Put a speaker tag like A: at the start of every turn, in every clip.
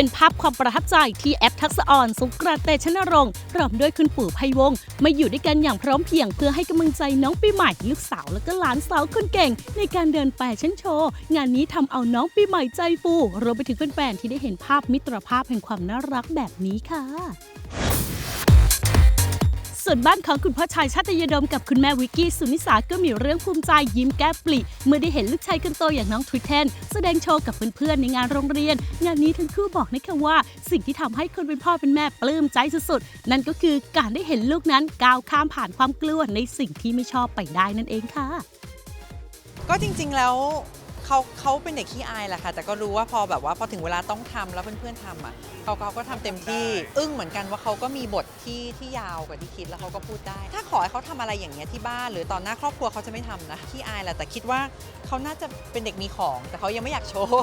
A: เป็นภาพความประทับใจที่แอปทักษะอ่อนสุกราเตชนรงค์พร้อมด้วยคุณปู่ไพวงศ์มาอยู่ด้วยกันอย่างพร้อมเพียงเพื่อให้กำลังใจน้องปีใหม่ลูกสาวและก็หลานสาวคนเก่ง ในการเดินแฟชั่นโชว์ งานนี้ทำเอาน้องปีใหม่ใจฟูรวมไปถึงแฟนๆที่ได้เห็นภาพมิตรภาพแห่งความน่ารักแบบนี้ค่ะ ส่วนบ้านของคุณพ่อชายชาติยดมกับคุณแม่วิกกี้สุนิสาก็มีเรื่องภูมิใจยิ้มแก้มปลิเมื่อได้เห็นลูกชายคนโตอย่างน้องทริเทนแสดงโชว์กับเพื่อนๆในงานโรงเรียน งานนี้ทั้งคู่บอกนะคะว่า สิ่งที่ทำให้คนเป็นพ่อเป็นแม่ปลื้มใจสุดๆนั่นก็คือการได้เห็นลูกนั้นก้าวข้ามผ่านความกลัวในสิ่งที่ไม่ชอบไปได้นั่นเองค่ะ
B: ก็จริงๆแล้ว เขาเขาเป็นเด็กขี้อายแหละค่ะ แต่ก็รู้ว่าพอแบบว่าพอถึงเวลาต้องทำแล้วเพื่อนๆทำอะเขาเขาก็ทำเต็มที่ อึ้งเหมือนกันว่าเขาก็มีบทที่ที่ยาวกว่าที่คิดแล้วเขาก็พูดได้ ถ้าขอให้เขาทำอะไรอย่างเงี้ยที่บ้าน หรือตอนหน้าครอบครัวเขาจะไม่ทำนะขี้อายแหละแต่คิดว่าเขาน่าจะเป็นเด็กมีของ แต่เขายังไม่อยากโชว์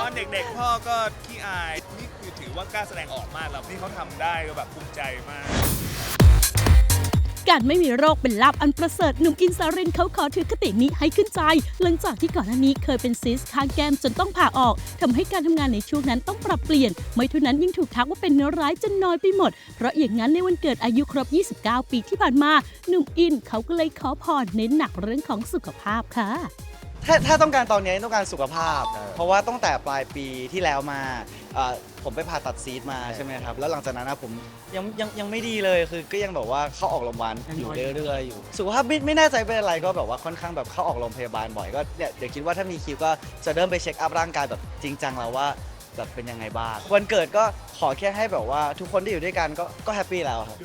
C: ตอนเด็กๆ พ่อก็ขี้อาย นี่คือถือว่ากล้าแสดงออกมากแล้วนี่เขาทำได้ก็แบบภูมิใจมาก
A: การไม่มีโรคเป็นลาบอันประเสริฐหนุ่มอินสารินเขาขอถือคตินี้ให้ขึ้นใจ หลังจากที่ก่อนหน้านี้เคยเป็นซิสต์ข้างแก้มจนต้องผ่าออกทำให้การทำงานในช่วงนั้นต้องปรับเปลี่ยน ไม่เท่านั้นยิ่งถูกทักว่าเป็นเนื้อร้ายจนน้อยไปหมด เพราะอย่างนั้นในวันเกิดอายุครบ 29 ปีที่ผ่านมา หนุ่มอินเขาก็เลยขอพรเน้นหนักเรื่องของสุขภาพค่ะ
D: ถ้าถ้าต้องการตอนนี้ต้องการสุขภาพ เพราะว่าตั้งแต่ปลายปีที่แล้วมาเอ่อผมไปผ่าตัดซีดมาใช่ไหมครับ แล้วหลังจากนั้นนะผมยังยังยังไม่ดีเลยคือก็ยังแบบว่าเข้าออกโรงพยาบาลอยู่เรื่อยๆอยู่สุขภาพไม่ไม่แน่ใจเป็นอะไรก็แบบว่าค่อนข้างแบบเข้าออกโรงพยาบาลบ่อยก็เนี่ยเดี๋ยวคิดว่าถ้ามีคิวก็จะเริ่มไปเช็คอัพร่างกายแบบจริงจังแล้วว่าแบบเป็นยังไงบ้างวันเกิดก็ขอแค่ให้แบบว่าทุกคนที่อยู่ด้วยกันก็ก็แฮปปี้แล้วครับ